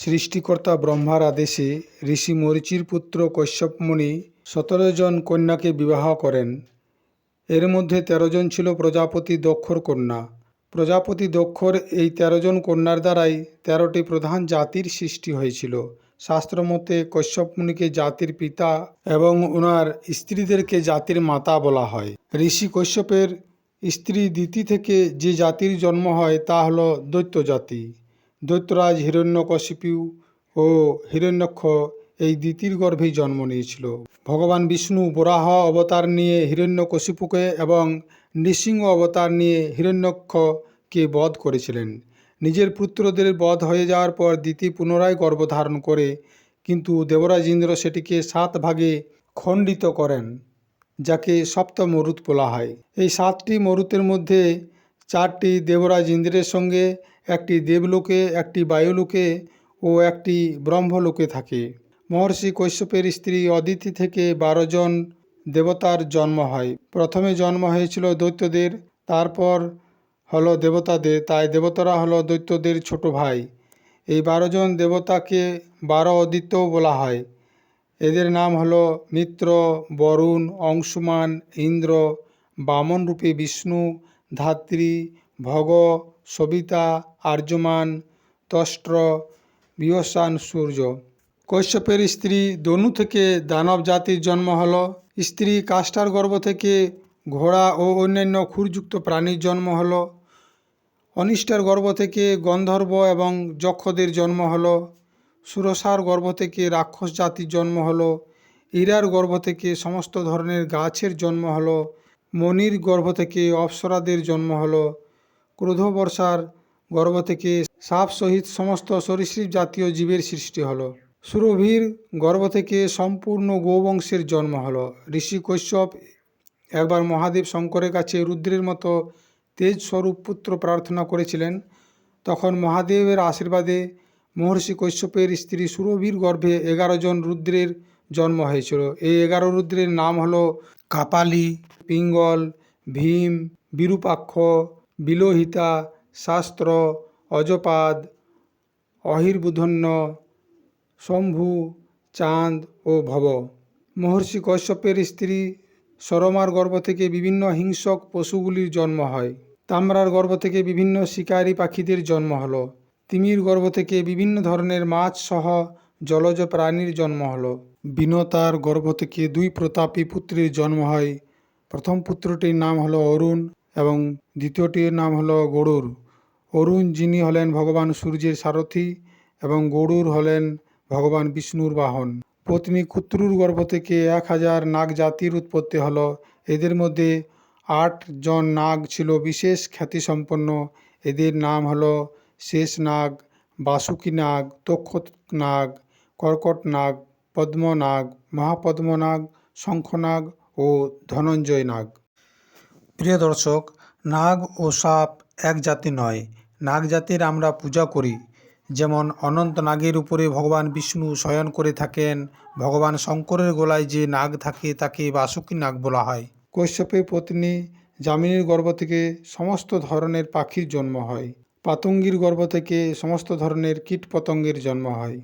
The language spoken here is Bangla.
সৃষ্টিকর্তা ব্রহ্মার আদেশে ঋষি মরীচির পুত্র কশ্যপ মুনি সতেরো জন কন্যাকে বিবাহ করেন। এর মধ্যে তেরো জন ছিল প্রজাপতি দক্ষর কন্যা। প্রজাপতি দক্ষর এই তেরো জন কন্যার দ্বারাই তেরোটি প্রধান জাতির সৃষ্টি হয়েছিল। শাস্ত্রমতে মুনিকে জাতির পিতা এবং ওনার স্ত্রীদেরকে জাতির মাতা বলা হয়। ঋষি কশ্যপের স্ত্রী দিতি থেকে যে জাতির জন্ম হয় তা হলো দৈত্য জাতি। দৈত্যরাজ হিরণ্যকশিপু ও হিরণ্যক্ষ এই দিতির গর্ভেই জন্ম নিয়েছিল। ভগবান বিষ্ণু বরাহ অবতার নিয়ে হিরণ্যকশিপুকে এবং নৃসিংহ অবতার নিয়ে হিরণ্যক্ষকে বধ করেছিলেন। নিজের পুত্রদের বধ হয়ে যাওয়ার পর দিতি পুনরায় গর্ভধারণ করে, কিন্তু দেবরাজ ইন্দ্র সেটিকে সাত ভাগে খণ্ডিত করেন, যাকে সপ্ত মরুত বলা হয়। এই সাতটি মরুতের মধ্যে চারটি দেবরাজ ইন্দ্রের সঙ্গে একটি দেবলোকে, একটি বায়ুলোকে ও একটি ব্রহ্মলোকে থাকে। মহর্ষি কৈশ্যপের স্ত্রী অদিতি থেকে বারো জন দেবতার জন্ম হয়। প্রথমে জন্ম হয়েছিল দৈত্যদের, তারপর হলো দেবতাদের, তাই দেবতারা হলো দৈত্যদের ছোট ভাই। এই বারো জন দেবতাকে বারো অদিত্যও বলা হয়। এদের নাম হলো মিত্র, বরুণ, অংশুমান, ইন্দ্র বামন রূপে বিষ্ণু, ধাত্রী, ভগ, সবিতা আর্যমান তষ্ট্র বিয়সান সূর্য। কৈশ্যপের স্ত্রী দনু থেকে দানব জাতির জন্ম হল। স্ত্রী কাষ্টার গর্ভ থেকে ঘোড়া ও অন্যান্য খুরযুক্ত প্রাণীর জন্ম হল। অনিষ্টার গর্ভ থেকে গন্ধর্ব এবং যক্ষদের জন্ম হল। সুরসার গর্ভ থেকে রাক্ষস জাতির জন্ম হল। ইরার গর্ভ থেকে সমস্ত ধরনের গাছের জন্ম হল। মনির গর্ভ থেকে অপ্সরাদের জন্ম হল। ক্রোধবর্ষার গর্ভ থেকে সাপ সহিত সমস্ত সরীসৃপ জাতীয় জীবের সৃষ্টি হলো। সুরভির গর্ভ থেকে সম্পূর্ণ গোবংশের জন্ম হলো। ঋষি কৈশ্যপ একবার মহাদেব শঙ্করের কাছে রুদ্রের মতো তেজ স্বরূপ পুত্র প্রার্থনা করেছিলেন। তখন মহাদেবের আশীর্বাদে মহর্ষি কৈশ্যপের স্ত্রী সুরভির গর্ভে এগারো জন রুদ্রের জন্ম হয়েছিল। এই এগারো রুদ্রের নাম হলো কাপালি, পিঙ্গল, ভীম, বিরূপাক্ষ, বিলোহিতা শাস্ত্র, অজপাদ, অহির্বুধন্য, শম্ভু, চাঁদ ও ভব। মহর্ষি কশ্যপের স্ত্রী সরমার গর্ভ থেকে বিভিন্ন হিংসক পশুগুলির জন্ম হয়। তামরার গর্ভ থেকে বিভিন্ন শিকারী পাখিদের জন্ম হলো। তিমির গর্ভ থেকে বিভিন্ন ধরনের মাছ সহ জলজ প্রাণীর জন্ম হলো। বিনতার গর্ভ থেকে দুই প্রতাপী পুত্রের জন্ম হয়। প্রথম পুত্রটির নাম হলো অরুণ এবং দ্বিতীয়টির নাম হলো গরুর অরুণ, যিনি হলেন ভগবান সূর্যের সারথী এবং গরুর হলেন ভগবান বিষ্ণুর বাহন। পত্নী কুত্রুর গর্ভ থেকে এক হাজার নাগ জাতির উৎপত্তি হল। এদের মধ্যে আট জন নাগ ছিল বিশেষ খ্যাতিসম্পন্ন। এদের নাম হলো শেষ নাগ, বাসুকী নাগ তক্ষক নাগ, কর্কট নাগ, পদ্মনাগ, মহাপদ্মনাগ, শঙ্খনাগ ও ধনঞ্জয় নাগ। প্রিয় দর্শক, নাগ ও সাপ এক জাতি নয়। নাগ জাতির আমরা পূজা করি। যেমন অনন্ত নাগের উপরে ভগবান বিষ্ণু শয়ন করে থাকেন, ভগবান শঙ্করের গলায় যে নাগ থাকে তাকে বাসুকী নাগ বলা হয়। কৈশ্যপের পত্নী যামিনীর গর্ভ থেকে সমস্ত ধরনের পাখির জন্ম হয়। পাতঙ্গীর গর্ভ থেকে সমস্ত ধরনের কীট পতঙ্গের জন্ম হয়।